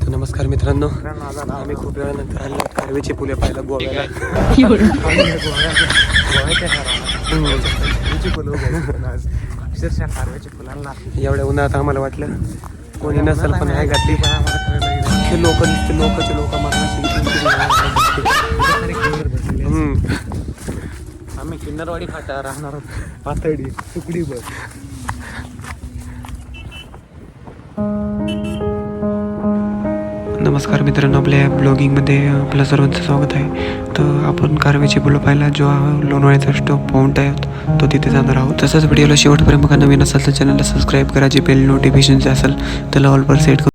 तर नमस्कार मित्रांनो. आम्ही खूप वेळानंतर आलो कारवेचे फुले पाहायला गोव्याला. एवढ्या उन्हात आम्हाला वाटलं कोणी नसेल पण आहे घातली. लोक दिसते लोकचे लोक आम्ही किन्नरवाडी फाटा राहणार पातळी तुकडी बस. नमस्कार मित्रांनो आपल्या ब्लॉगिंगमध्ये आपलं सर्वांचं स्वागत आहे. तर आपण कारवेची फुलं पाहिला जो लोणवाळ्याचा स्टॉप पॉईंट आहे तो तिथे जाणार आहोत. तसंच व्हिडिओला शेवटपर्यंत बघा. नवीन असेल तर चॅनलला सबस्क्राईब करा जे बेल नोटिफिकेशन जे असेल त्याला ऑलवर सेट करू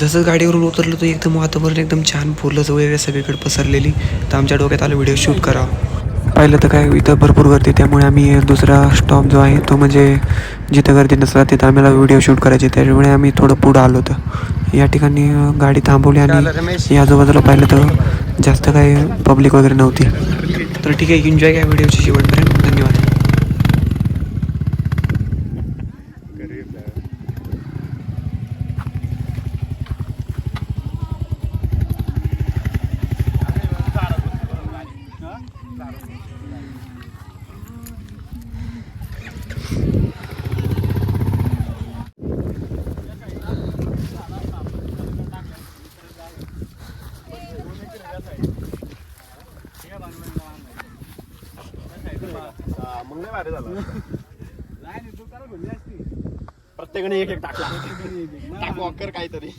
जसं गाडीवरून उतरलो तर एकदम वातावरण एकदम छान फुलं वगैरे सगळीकडे पसरलेली. तर आमच्या डोक्यात आलं व्हिडिओ शूट करा. पाहिलं तर काय इथं भरपूर गर्दी त्यामुळे आम्ही दुसरा स्टॉप जो आहे तो म्हणजे जिथं गर्दी नसला तिथं आम्हाला व्हिडिओ शूट करायचे. त्यामुळे आम्ही थोडं पुढं आलो होतं. या ठिकाणी गाडी थांबवली आणि या आजूबाजूला पाहिलं तर जास्त काही पब्लिक वगैरे नव्हती. तर ठीक आहे एन्जॉय घ्या व्हिडिओची शेवटपर्यंत. धन्यवाद. प्रत्येकाने एक एक टाकला टाक वॉकर काहीतरी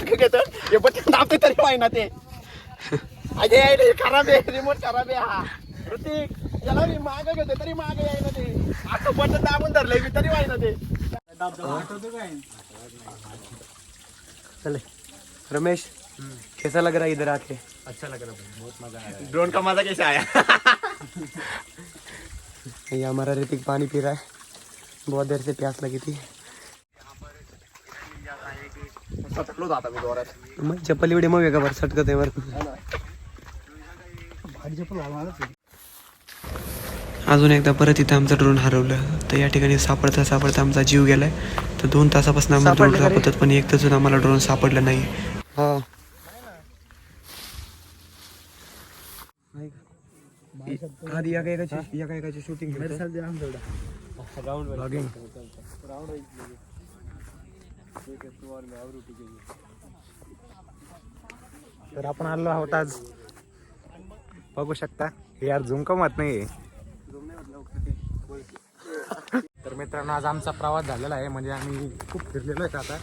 घेत हे दाबते तरी ते अरे अरे खराब आहे रिमोट खराब आहे हा। ऋतिक याला मी माग घेतो तरी माग याय ना ते असं बटन दाबून धरलंय मी तरी वाय ना ते चले रमेश कैसा लग रहा है इधर आके? ड्रोन का मज़ा कैसे आया? ये हमारा ऋतिक पानी पी रहा है बहुत देर से प्यास लगी थी। सटकलो जाता मी जोरात. मग चप्पल एवढी मग का बरं? सटकत आहे बरं. अजून एकदा परत इथं आमचं ड्रोन हरवलं. तर या ठिकाणी सापडता सापडता आमचा जीव गेलाय. तर दोन तासापासून आम्हाला ड्रोन सापडतात पण एक तासून आम्हाला ड्रोन सापडला नाही. हा. आधी एका एकाची एका एकाची शूटिंग तर आपण आलो आहोत आज. बघू शकता हे यार झुंक मत नाही तर मित्रांनो आज आमचा प्रवास झालेला आहे म्हणजे आम्ही खूप फिरलेलो आहे आता?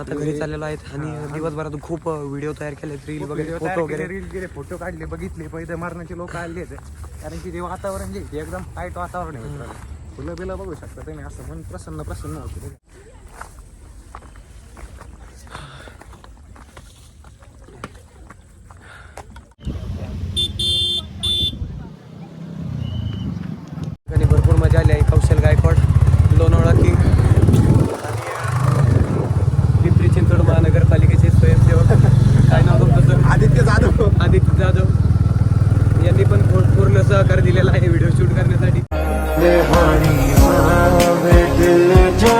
आता घरी चाललेलो आहेत आणि दिवसभरात खूप व्हिडिओ तयार केले रील वगैरे फोटो वगैरे. रील गेले फोटो काढले बगितले पैसे मारण्याचे लोक आले होते. कारण की ते वातावरण जे एकदम टाईट वातावरण आहे मित्रांनो. फुलं बिलं बघू शकता तुम्ही असं मन प्रसन्न प्रसन्न होतं.